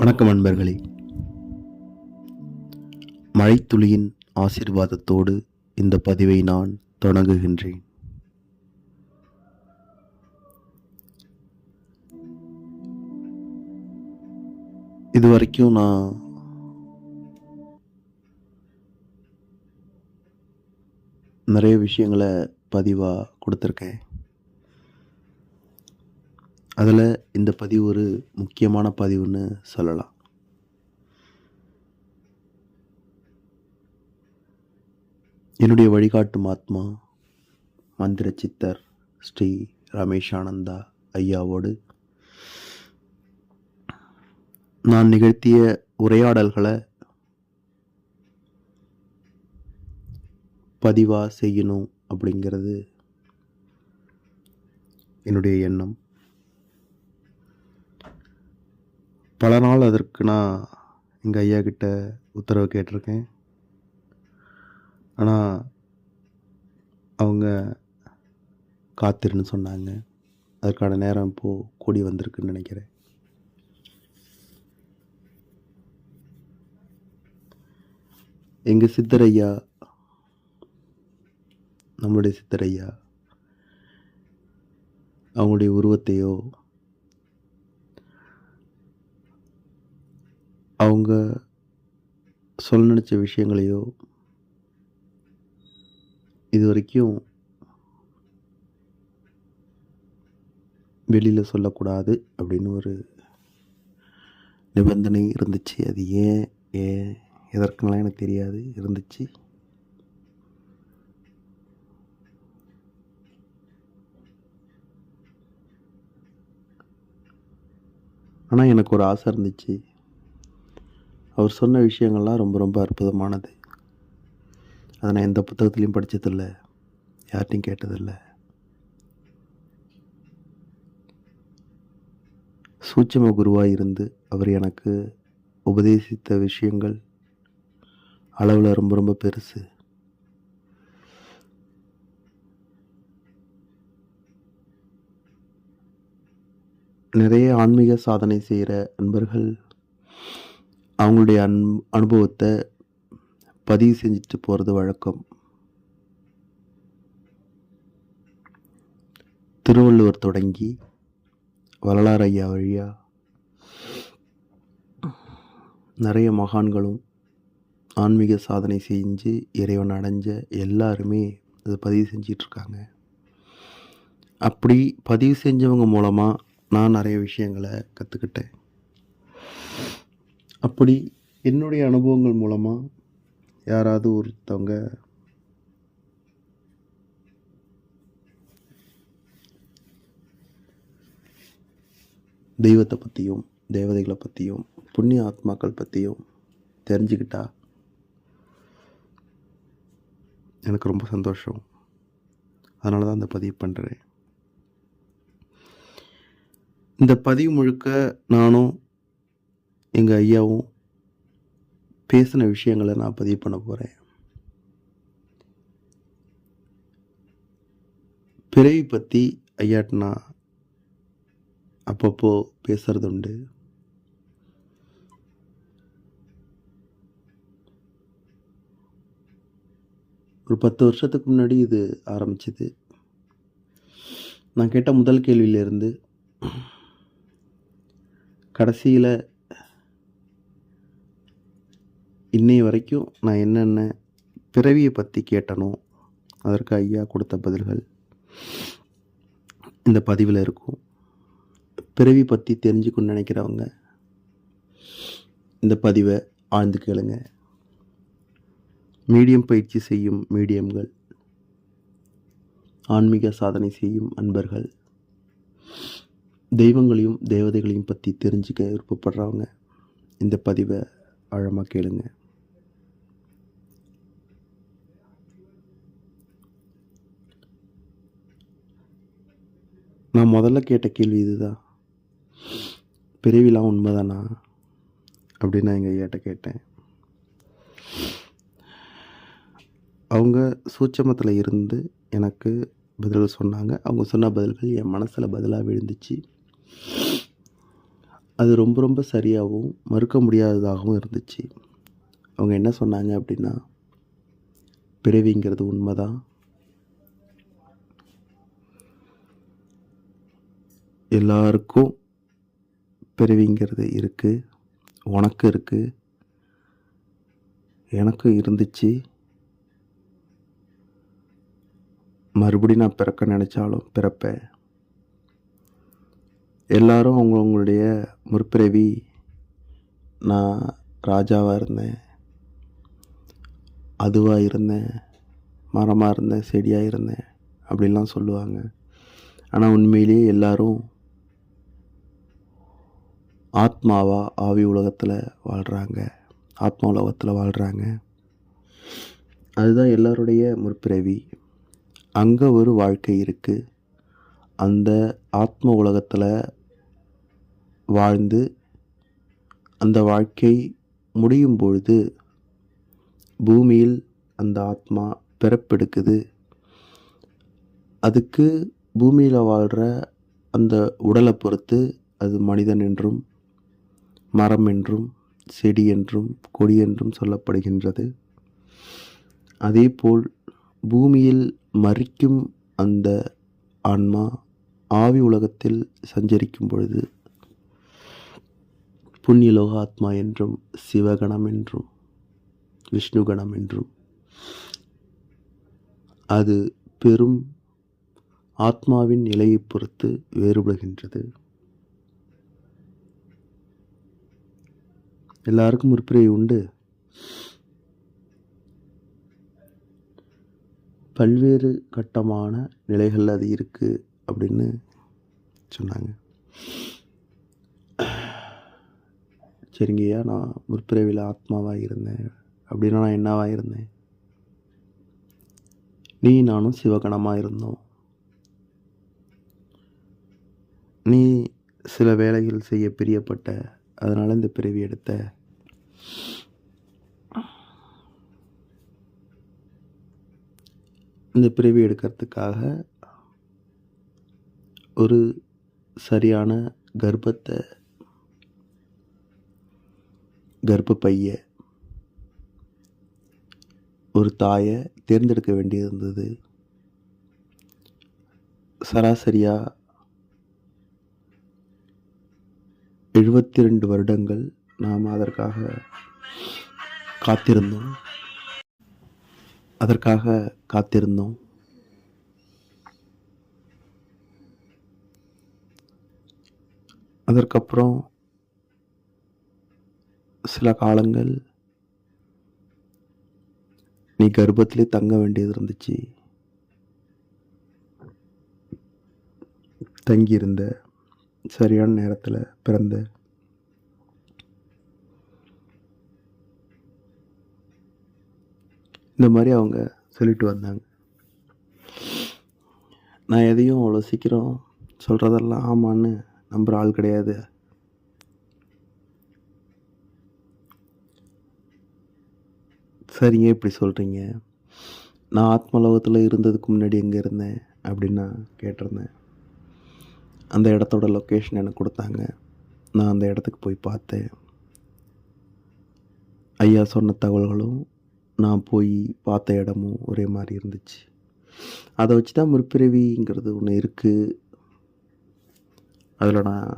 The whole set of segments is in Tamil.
வணக்கம் நண்பர்களே. மழைத்துளியின் ஆசீர்வாதத்தோடு இந்த பதிவை நான் தொடங்குகின்றேன். இதுவரைக்கும் நான் நிறைய விஷயங்களை பதிவாக கொடுத்துருக்கேன். அதில் இந்த பதிவு ஒரு முக்கியமான பதிவுன்னு சொல்லலாம். என்னுடைய வழிகாட்டும் ஆத்மா மந்திர சித்தர் ஸ்ரீ ரமேஷானந்தா ஐயாவோடு நான் நிகழ்த்திய உரையாடல்களை பதிவாக செய்யணும் அப்படிங்கிறது என்னுடைய எண்ணம். பல நாள் அதற்கு நான் எங்கள் ஐயா கிட்ட உத்தரவு கேட்டிருக்கேன். ஆனால் அவங்க காத்திருன்னு சொன்னாங்க. அதற்கான நேரம் இப்போது கூடி வந்திருக்குன்னு நினைக்கிறேன். எங்கள் சித்தரையா? நம்மளுடைய சித்தரையா? அவங்களுடைய உருவத்தையோ அவங்க சொல்ல நினச்ச விஷயங்களையோ இது வரைக்கும் வெளியில் சொல்லக்கூடாது அப்படின்னு ஒரு நிபந்தனை இருந்துச்சு. அது ஏன் ஏன் எதற்குலாம் எனக்கு தெரியாது இருந்துச்சு. ஆனால் எனக்கு ஒரு ஆசை இருந்துச்சு. அவர் சொன்ன விஷயங்கள்லாம் ரொம்ப ரொம்ப அற்புதமானது. அதை நான் எந்த புத்தகத்துலேயும் படித்ததில்லை யார்ட்டையும் கேட்டதில்லை. சூட்சம குருவாக இருந்து அவர் எனக்கு உபதேசித்த விஷயங்கள் அளவில் ரொம்ப ரொம்ப பெருசு. நிறைய ஆன்மீக சாதனை செய்கிற நண்பர்கள் அவங்களுடைய அன் அனுபவத்தை பதிவு செஞ்சுட்டு போகிறது வழக்கம். திருவள்ளுவர் தொடங்கி வரலாறு ஐயா வழியாக நிறைய மகான்களும் ஆன்மீக சாதனை செஞ்சு இறைவன் அடைஞ்ச எல்லாருமே அதை பதிவு செஞ்சிட்ருக்காங்க. அப்படி பதிவு செஞ்சவங்க மூலமாக நான் நிறைய விஷயங்களை கற்றுக்கிட்டேன் அப்படி என்னுடைய அனுபவங்கள் மூலமாக யாராவது ஒருத்தவங்க தெய்வத்தை பற்றியும் தேவதைகளை பற்றியும் புண்ணிய ஆத்மாக்கள் பற்றியும் தெரிஞ்சுக்கிட்டா எனக்கு ரொம்ப சந்தோஷம். அதனால தான் அந்த பதிவு பண்ணுறேன் இந்த பதிவு முழுக்க நானும் எங்கள் ஐயாவும் பேசின விஷயங்களை நான் பதிவு பண்ண போகிறேன் பிறவி பற்றி ஐயாட்டினா அப்பப்போ பேசுறது உண்டு ஒரு பத்து வருஷத்துக்கு முன்னாடி இது ஆரம்பிச்சது. நான் கேட்ட முதல் கேள்வியிலேருந்து கடைசியில் இன்னை வரைக்கும் நான் என்னென்ன பிறவியை பற்றி கேட்டனோ அதற்கு ஐயா கொடுத்த பதில்கள் இந்த பதிவில் இருக்கும். பிறவி பற்றி தெரிஞ்சுக்கணும்னு நினைக்கிறவங்க இந்த பதிவை ஆழ்ந்து கேளுங்க. மீடியம் பயிற்சி செய்யும் மீடியம்கள் ஆன்மீக சாதனை செய்யும் அன்பர்கள் தெய்வங்களையும் தேவதைகளையும் பற்றி தெரிஞ்சுக்க விருப்பப்படுறவங்க இந்த பதிவை ஆழமாக கேளுங்கள் நான் முதல்ல கேட்ட கேள்வி இதுதான் பிறவிலாம் உண்மைதானா? அப்படின்னு நான் எங்கள் ஐயாட்ட கேட்டேன். அவங்க சூட்சமத்தில் இருந்து எனக்கு பதில்கள் சொன்னாங்க. அவங்க சொன்ன பதில்கள் என் மனசில் பதிலாக விழுந்துச்சு. அது ரொம்ப ரொம்ப சரியாகவும் மறுக்க முடியாததாகவும் இருந்துச்சு. அவங்க என்ன சொன்னாங்க அப்படின்னா பிறவிங்கிறது உண்மைதான். எல்லாருக்கும் பிறவிங்கிறது இருக்குது உனக்கு இருக்குது எனக்கும் இருந்துச்சு. மறுபடியும் நான் பிறக்க நினச்சாலும் பிறப்பேன். எல்லாரும் அவங்கவுங்களுடைய முற்பிறவி நான் ராஜாவாக இருந்தேன். அதுவாக இருந்தேன். மரமாக இருந்தேன் செடியாக இருந்தேன் அப்படிலாம் சொல்லுவாங்க. ஆனால் உண்மையிலேயே எல்லாரும் ஆத்மாவா ஆவி உலகத்தில் வாழ்கிறாங்க ஆத்மா உலகத்தில் வாழ்கிறாங்க அதுதான் எல்லாருடைய முற்பிறவி. அங்கே ஒரு வாழ்க்கை இருக்குது அந்த ஆத்ம உலகத்தில் வாழ்ந்து அந்த வாழ்க்கை முடியும் பொழுது பூமியில் அந்த ஆத்மா பிறப்பெடுக்குது. அதுக்கு பூமியில் வாழ்கிற அந்த உடலை பொறுத்து அது மனிதன் என்றும் மரம் என்றும் செடி என்றும் கொடி என்றும் சொல்லப்படுகின்றது. அதேபோல் பூமியில் மறிக்கும் அந்த ஆன்மா ஆவி உலகத்தில் சஞ்சரிக்கும் பொழுது புண்ணியலோக ஆத்மா என்றும் சிவகணம் என்றும் விஷ்ணுகணம் என்றும் அது பெரும் ஆத்மாவின் நிலையை பொறுத்து வேறுபடுகின்றது. எல்லாருக்கும் முற்பிறை உண்டு. பல்வேறு கட்டமான நிலைகள் அது இருக்குது அப்படின்னு சொன்னாங்க. சரிங்கய்யா நான் முற்பிறவியில் ஆத்மாவாக இருந்தேன். அப்படின்னா நான் என்னவாக இருந்தேன்? நீ நானும் சிவகணமாக இருந்தோம். நீ சில வேலைகள் செய்ய பிரியப்பட்ட அதனால் இந்த பிறவி எடுத்த இந்த பிறவி எடுக்கிறதுக்காக ஒரு சரியான கர்ப்பத்தை கர்ப்பப்பைய ஒரு தாயை தேர்ந்தெடுக்க வேண்டியிருந்தது. சராசரியாக எழுபத்தி ரெண்டு வருடங்கள் நாம் அதற்காக காத்திருந்தோம். அதற்காக காத்திருந்தோம். அதற்கப்புறம் சில காலங்கள் நீ கர்ப்பத்திலே தங்க வேண்டியது இருந்துச்சு. தங்கியிருந்த சரியான நேரத்தில் பிறந்த இந்த மாதிரி அவங்க சொல்லிட்டு வந்தாங்க. நான் எதையும் அவ்வளோ சீக்கிரம் சொல்கிறதெல்லாம் ஆமான்னு நம்புகிற ஆள் கிடையாது. சரிங்க இப்படி சொல்கிறீங்க நான் ஆத்மலோகத்தில் இருந்ததுக்கு முன்னாடி எங்கே இருந்தேன்? அப்படின்னு நான் கேட்டிருந்தேன். அந்த இடத்தோட லொக்கேஷன் எனக்கு கொடுத்தாங்க. நான் அந்த இடத்துக்கு போய் பார்த்தேன். ஐயா சொன்ன தகவல்களும் நான் போய் பார்த்த இடமும் ஒரே மாதிரி இருந்துச்சு. அதை வச்சு தான் முற்பிறவிங்கிறது ஒன்று இருக்குது அதில் நான்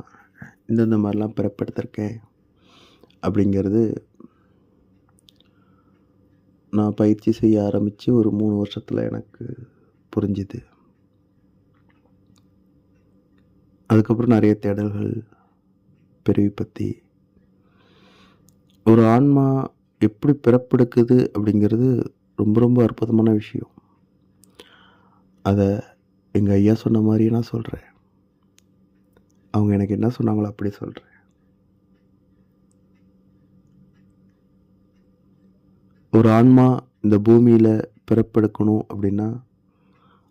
இந்தந்த மாதிரிலாம் பிறப்பெடுத்திருக்கேன் அப்படிங்கிறது நான் பயிற்சி செய்ய ஆரம்பித்து ஒரு மூணு வருஷத்தில் எனக்கு புரிஞ்சுது. அதுக்கப்புறம் நிறைய தேடல்கள் பிறவி பற்றி ஒரு ஆன்மா எப்படி பிறப்பெடுக்குது அப்படிங்கிறது ரொம்ப ரொம்ப அற்புதமான விஷயம். அதை எங்கள் ஐயா சொன்ன மாதிரியே நான் சொல்கிறேன் அவங்க எனக்கு என்ன சொன்னாங்களோ அப்படி சொல்கிறேன் ஒரு ஆன்மா இந்த பூமியில் பிறப்பெடுக்கணும் அப்படின்னா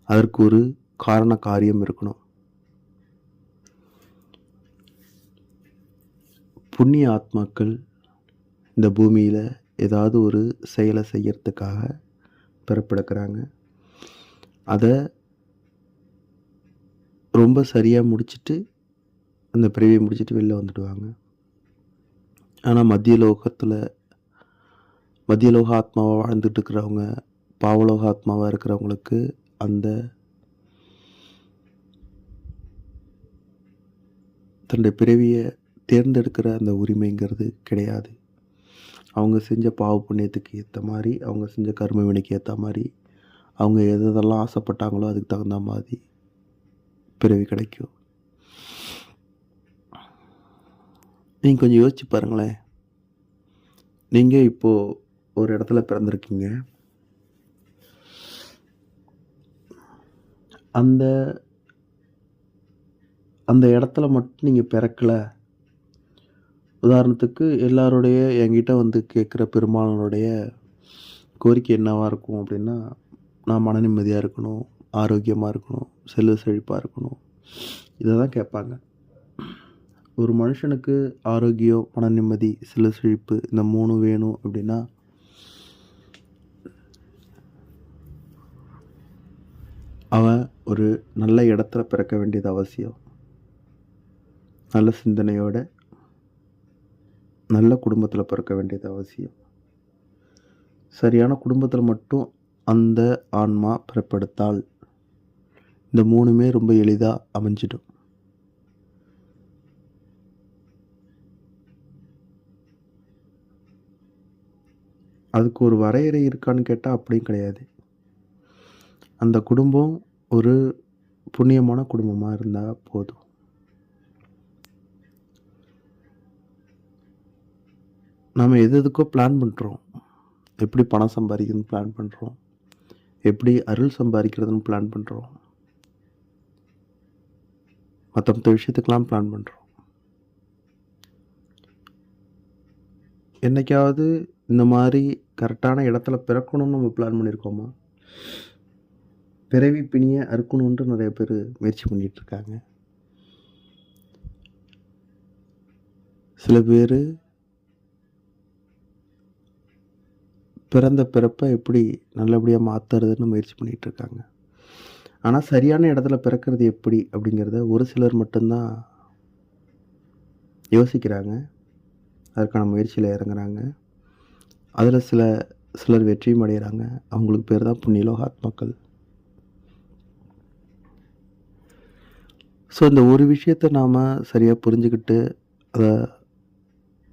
அதற்கு ஒரு காரண காரியம் இருக்கணும். புண்ணிய ஆத்மாக்கள் இந்த பூமியில் ஏதாவது ஒரு செயலை செய்யறதுக்காக பிறப்பெடுக்கிறாங்க. அதை ரொம்ப சரியாக முடிச்சிட்டு அந்த பிறவியை முடிச்சிட்டு வெளில வந்துடுவாங்க. ஆனால் மத்திய லோகத்தில் மத்திய லோக ஆத்மாவாக வாழ்ந்துட்டு இருக்கிறவங்க பாவலோக ஆத்மாவாக இருக்கிறவங்களுக்கு அந்த தன்னுடைய பிறவியை தேர்ந்தெடுக்கிற அந்த உரிமைங்கிறது கிடையாது. அவங்க செஞ்ச பாவ புண்ணியத்துக்கு ஏற்ற மாதிரி அவங்க செஞ்ச கர்ம வினைக்கு ஏற்ற மாதிரி அவங்க எது எதெல்லாம் ஆசைப்பட்டாங்களோ அதுக்கு தகுந்த மாதிரி பிறவி கிடைக்கும். நீங்கள் கொஞ்சம் யோசிச்சு பாருங்களேன். நீங்கள் இப்போது ஒரு இடத்துல பிறந்திருக்கீங்க. அந்த அந்த இடத்துல மட்டும் நீங்கள் பிறக்கலை. உதாரணத்துக்கு எல்லாருடைய என்கிட்ட வந்து கேட்குற பெரும்பாலனுடைய கோரிக்கை என்னவாக இருக்கும் அப்படின்னா நான் மன நிம்மதியாக இருக்கணும் ஆரோக்கியமாக இருக்கணும் செல்வ செழிப்பாக இருக்கணும். இதை தான் கேட்பாங்க. ஒரு மனுஷனுக்கு ஆரோக்கியம் மன நிம்மதி செல்வ செழிப்பு இந்த மூணு வேணும் அப்படின்னா அவன் ஒரு நல்ல இடத்துல பிறக்க வேண்டியது அவசியம். நல்ல சிந்தனையோட நல்ல குடும்பத்தில் பிறக்க வேண்டியது அவசியம். சரியான குடும்பத்தில் மட்டும் அந்த ஆன்மா பிறப்படுத்தால் இந்த மூணுமே ரொம்ப எளிதாக அமைஞ்சிடும். அதுக்கு ஒரு வரையறை இருக்கான்னு கேட்டால் அப்படியும் கிடையாது. அந்த குடும்பம் ஒரு புண்ணியமான குடும்பமாக இருந்தால் போதும். நம்ம எது எதுக்கோ பிளான் பண்ணுறோம் எப்படி பணம் சம்பாதிக்கணும்னு பிளான் பண்ணுறோம் எப்படி அருள் சம்பாதிக்கிறதுன்னு பிளான் பண்ணுறோம் மற்ற மற்ற விஷயத்துக்கெலாம் பிளான் பண்ணுறோம் என்னைக்காவது இந்த மாதிரி கரெக்டான இடத்துல பிறக்கணும்னு நம்ம பிளான் பண்ணியிருக்கோமா? பிறவி பிணியை அறுக்கணுன்ட்டு நிறைய பேர் முயற்சி பண்ணிகிட்ருக்காங்க சில பேர் பிறந்த பிறப்பை எப்படி நல்லபடியாக மாற்றுறதுன்னு முயற்சி பண்ணிகிட்டு இருக்காங்க ஆனால் சரியான இடத்துல பிறக்கிறது எப்படி அப்படிங்கிறத ஒரு சிலர் மட்டும்தான் யோசிக்கிறாங்க. அதற்கான முயற்சியில் இறங்குறாங்க. அதில் சில சிலர் வெற்றியும் அடைகிறாங்க அவங்களுக்கு பேர் தான் புண்ணியலோக ஆத்மாக்கள் ஸோ இந்த ஒரு விஷயத்தை நாம் சரியாக புரிஞ்சுக்கிட்டு அதை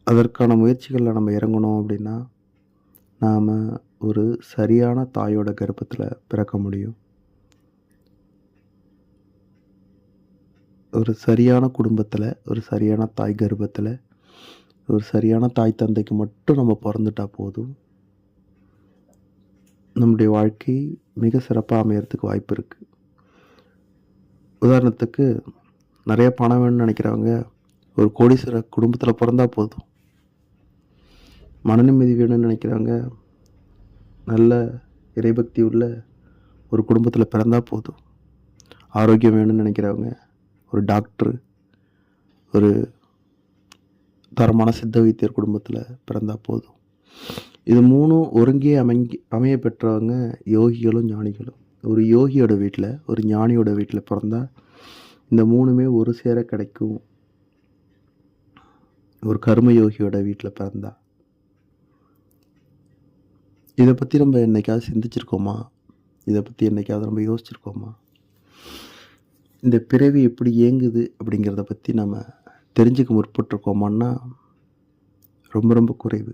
அதற்கான முயற்சிகளில் நம்ம இறங்கணும் அப்படின்னா நாம் ஒரு சரியான தாயோட கர்ப்பத்தில் பிறக்க முடியும். ஒரு சரியான குடும்பத்தில் ஒரு சரியான தாய் கர்ப்பத்தில் ஒரு சரியான தாய் தந்தைக்கு மட்டும் நம்ம பிறந்துட்டா போதும். நம்முடைய வாழ்க்கை மிக சிறப்பாக அமையறதுக்கு வாய்ப்பு இருக்குது உதாரணத்துக்கு நிறைய பணம் வேணும்னு நினைக்கிறவங்க ஒரு கோடீஸ்வர குடும்பத்தில் பிறந்தா போதும். மனநிம்மதி வேணும்னு நினைக்கிறாங்க. நல்ல இறைபக்தி உள்ள ஒரு குடும்பத்தில் பிறந்தால் போதும். ஆரோக்கியம் வேணும்னு நினைக்கிறவங்க ஒரு டாக்டர் ஒரு தரமான சித்த வைத்தியர் குடும்பத்தில் பிறந்தா போதும். இது மூணும் ஒருங்கே அமைங்கி அமைய பெற்றவங்க யோகிகளும் ஞானிகளும். ஒரு யோகியோட வீட்டில் ஒரு ஞானியோட வீட்டில் பிறந்தா இந்த மூணுமே ஒரு சேர கிடைக்கும். ஒரு கர்ம யோகியோட வீட்டில் பிறந்தா. இதை பற்றி நம்ம என்னைக்காவது சிந்திச்சிருக்கோமா? இதை பற்றி என்னைக்காவது நம்ம யோசிச்சிருக்கோமா? இந்த பிறவி எப்படி இயங்குது அப்படிங்கிறத பற்றி நம்ம தெரிஞ்சுக்க முற்பட்டிருக்கோமான்னா ரொம்ப ரொம்ப குறைவு.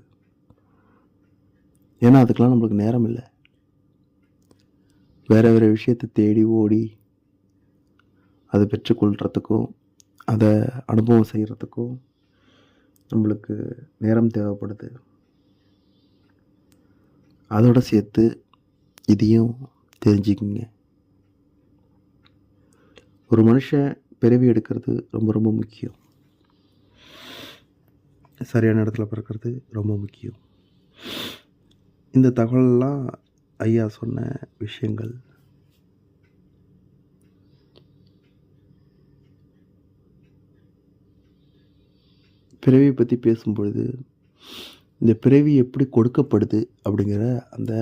ஏன்னா அதுக்கெலாம் நம்மளுக்கு நேரம் இல்லை. வேறு வேறு விஷயத்தை தேடி ஓடி அதை பெற்றுக்கொள்கிறதுக்கும் அதை அனுபவம் செய்கிறதுக்கும் நம்மளுக்கு நேரம் தேவைப்படுது. அதோட சேர்த்து இதையும் தெரிஞ்சுக்கிங்க. ஒரு மனுஷன் பிறவி எடுக்கிறது ரொம்ப ரொம்ப முக்கியம். சரியான இடத்துல பிறக்கிறது ரொம்ப முக்கியம். இந்த தகவலெல்லாம் ஐயா சொன்ன விஷயங்கள். பிறவியை பற்றி பேசும்பொழுது இந்த பிறவி எப்படி கொடுக்கப்படுது அப்படிங்கிற அந்த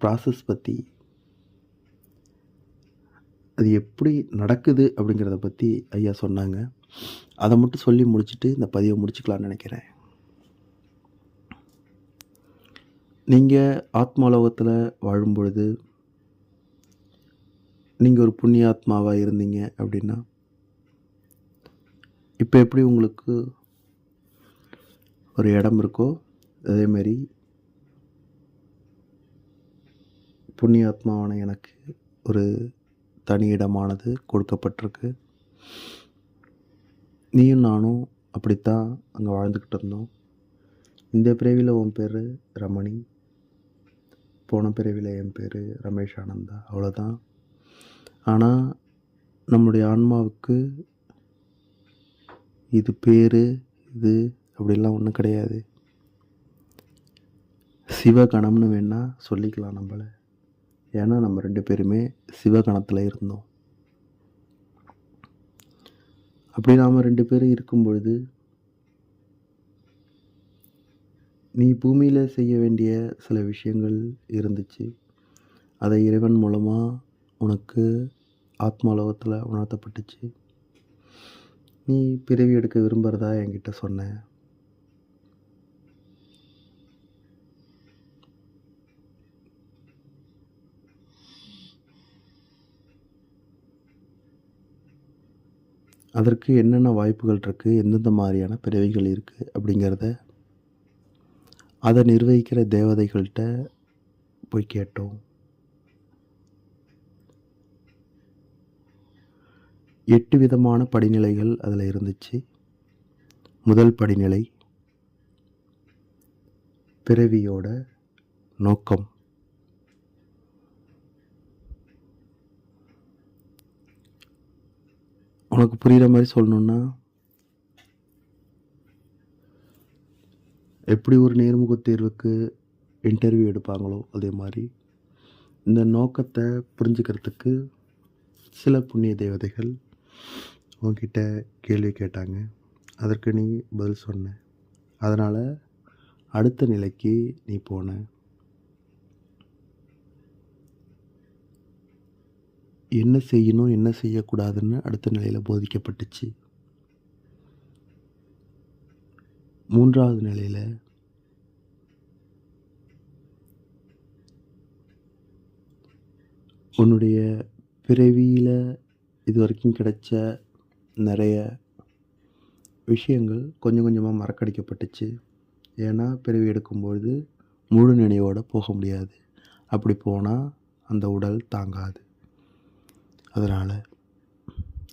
ப்ராசஸ் பற்றி அது எப்படி நடக்குது அப்படிங்கிறத பற்றி ஐயா சொன்னாங்க. அதை மட்டும் சொல்லி முடிச்சுட்டு இந்த பதிவை முடிச்சுக்கலான்னு நினைக்கிறேன். நீங்கள் ஆத்மாலோகத்தில் வாழும்பொழுது நீங்கள் ஒரு புண்ணிய ஆத்மாவாக இருந்தீங்க அப்படின்னா இப்போ எப்படி உங்களுக்கு ஒரு இடம் இருக்கோ அதேமாரி புண்ணிய ஆத்மாவான எனக்கு ஒரு தனி இடமானது கொடுக்கப்பட்டிருக்கு. நீயும் நானும் அப்படித்தான் அங்கே வாழ்ந்துக்கிட்டு இருந்தோம். இந்த பிறவியில் உன் பேர் ரமணி. போன பிறவியில் என் பேர் ரமேஷ் ஆனந்தா. அவ்வளோதான் ஆனால் நம்முடைய ஆன்மாவுக்கு இது பேர் இது அப்படிலாம் ஒன்றும் கிடையாது. சிவகணம்னு வேணால் சொல்லிக்கலாம் நம்மளை. ஏன்னா நம்ம ரெண்டு பேருமே சிவகணத்தில் இருந்தோம். அப்படி நாம் ரெண்டு பேரும் இருக்கும் பொழுது நீ பூமியில் செய்ய வேண்டிய சில விஷயங்கள் இருந்துச்சு. அதை இறைவன் மூலமாக உனக்கு ஆத்மாலோகத்தில் உணர்த்தப்பட்டுச்சு. நீ பிறவி எடுக்க விரும்புகிறதா என்கிட்ட சொன்ன. அதற்கு என்னென்ன வாய்ப்புகள் இருக்குது எந்தெந்த மாதிரியான பிறவிகள் இருக்குது அப்படிங்கிறத அதை நிர்வகிக்கிற தேவதைகள்கிட்ட போய் கேட்டோம். எட்டு விதமான படிநிலைகள் அதில் இருந்துச்சு. முதல் படிநிலை பிறவியோட நோக்கம். உனக்கு புரிகிற மாதிரி சொல்லணுன்னா எப்படி ஒரு நேர்முக தேர்வுக்கு இன்டர்வியூ எடுப்பாங்களோ அதே மாதிரி இந்த நோக்கத்தை புரிஞ்சுக்கிறதுக்கு சில புண்ணிய தேவதைகள் உன்கிட்ட கேள்வி கேட்டாங்க. அதற்கு நீ பதில் சொன்ன. அதனால் அடுத்த நிலைக்கு நீ போன. என்ன செய்யணும் என்ன செய்யக்கூடாதுன்னு அடுத்த நிலையில் போதிக்கப்பட்டுச்சு. மூன்றாவது நிலையில் உன்னுடைய பிறவியில் இது வரைக்கும் கிடைச்ச நிறைய விஷயங்கள் கொஞ்சம் கொஞ்சமாக மறக்கடிக்கப்பட்டுச்சு. ஏன்னா பிறவி எடுக்கும்பொழுது முழு நினைவோடு போக முடியாது. அப்படி போனால் அந்த உடல் தாங்காது. அதனால்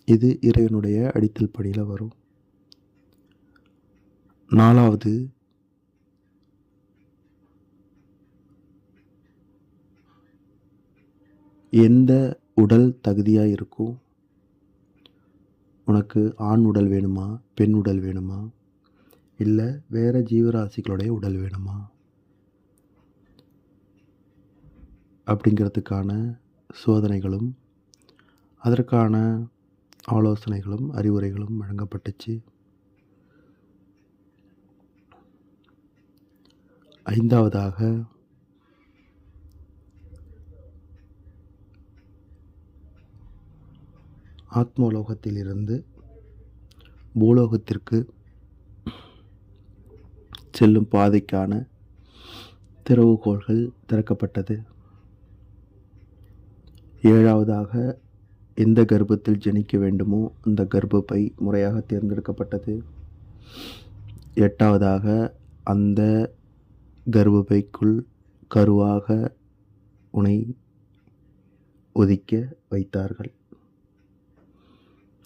இது இறைவனுடைய அடித்தல் பணியில் வரும். நாலாவது எந்த உடல் தகுதியாக இருக்கும்? உனக்கு ஆண் உடல் வேணுமா? பெண் உடல் வேணுமா? இல்லை வேறு ஜீவராசிகளுடைய உடல் வேணுமா? அப்படிங்கிறதுக்கான சோதனைகளும் அதற்கான ஆலோசனைகளும் அறிவுரைகளும் வழங்கப்பட்டுச்சு. ஐந்தாவதாக ஆத்மலோகத்திலிருந்து பூலோகத்திற்கு செல்லும் பாதைக்கான திறவுகோள்கள் திறக்கப்பட்டது. ஏழாவதாக எந்த கர்ப்பத்தில் ஜனிக்க வேண்டுமோ அந்த கர்ப்பப்பை முறையாக தேர்ந்தெடுக்கப்பட்டது. எட்டாவதாக அந்த கர்ப்பப்பைக்குள் கருவாக உனை ஒதிக்க வைத்தார்கள்.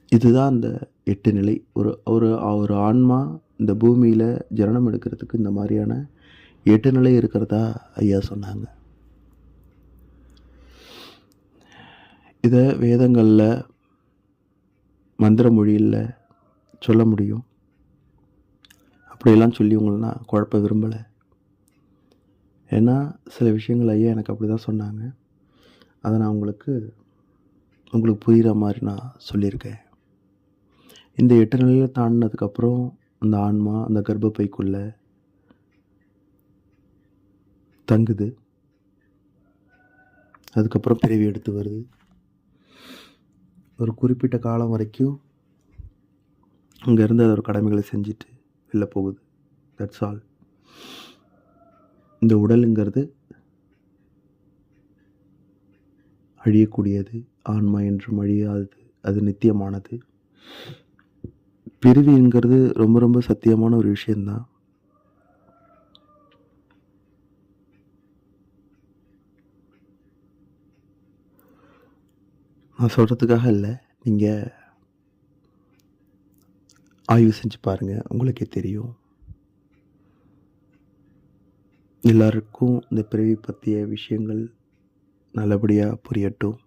இதுதான் அந்த எட்டு நிலை. ஒரு ஒரு ஒரு ஆன்மா இந்த பூமியில் ஜனனம் எடுக்கிறதுக்கு இந்த மாதிரியான எட்டு நிலை இருக்கிறதா ஐயா சொன்னாங்க. இதை வேதங்களில் மந்திர மொழியில் சொல்ல முடியும்? அப்படியெல்லாம் சொல்லி உங்களை நான் குழப்ப விரும்பலை. ஏன்னா சில விஷயங்கள் ஐயா எனக்கு அப்படி தான் சொன்னாங்க. அதை நான் உங்களுக்கு உங்களுக்கு புரிகிற மாதிரி நான் சொல்லியிருக்கேன். இந்த எட்டு நிலையில் தாண்டினதுக்கப்புறம் அந்த ஆன்மா அந்த கர்ப்பப்பைக்குள்ளே தங்குது. அதுக்கப்புறம் பிறவி எடுத்து வருது. ஒரு குறிப்பிட்ட காலம் வரைக்கும் அங்கேருந்து அதோட கடமைகளை செஞ்சுட்டு வெளில போகுது. தட்ஸ் ஆல் இந்த உடலுங்கிறது அழியக்கூடியது ஆன்மா என்றும் அழியாதது அது நித்தியமானது. பிரிவிங்கிறது ரொம்ப ரொம்ப சத்தியமான ஒரு விஷயந்தான் நான் சொல்கிறதுக்காக இல்லை. நீங்கள் ஆய்வு செஞ்சு பாருங்கள் உங்களுக்கே தெரியும். எல்லாருக்கும் இந்த பிறவி பற்றிய விஷயங்கள் நல்லபடியாக புரியட்டும்.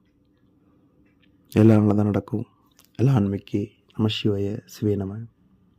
எல்லாம் நல்லதாக நடக்கும். எல்லா ஆண்மைக்கு நம சிவாய சிவே நம.